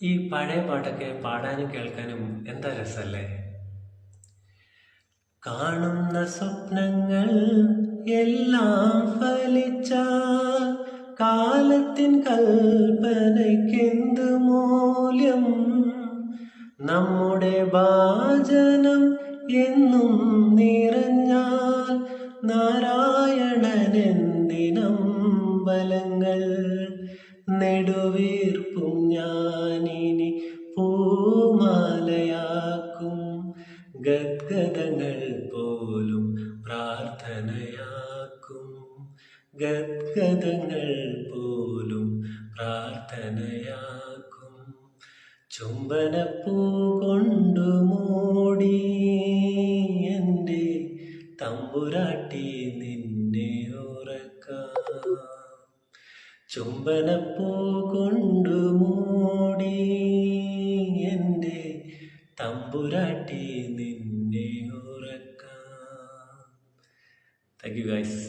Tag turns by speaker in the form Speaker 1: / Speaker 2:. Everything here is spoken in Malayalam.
Speaker 1: ഈ പഴയ പാട്ടൊക്കെ പാടാനും കേൾക്കാനും എന്താ രസല്ലേ? കാണുന്ന സ്വപ്നങ്ങൾ എല്ലാം ഫലിച്ചാൽ കാലത്തിൻ കൽപ്പനയ്ക്കെന്ത് മൂല്യം? നമ്മുടെ വാചനം എന്നും നിറഞ്ഞാൽ നാരായണനെന്തിനമ്പലങ്ങൾ നെടുവീർപ്പും ഞാനിനി പൂമാലയാക്കും. ഗദ്ഗതങ്ങൾ പോലും പ്രാർത്ഥനയാക്കും. ഗദ്ഗതങ്ങൾ പോലും പ്രാർത്ഥനയാക്കും. ചുംബനപ്പൂ കൊണ്ടു മൂടി എന്റെ തമ്പുരാട്ടി നിന്നെ ഉറക്കാം. ചുംബനപ്പൂ കൊണ്ടു മൂടി എന്റെ തമ്പുരാട്ടി നിന്നെ ഉറക്കാം. Thank you guys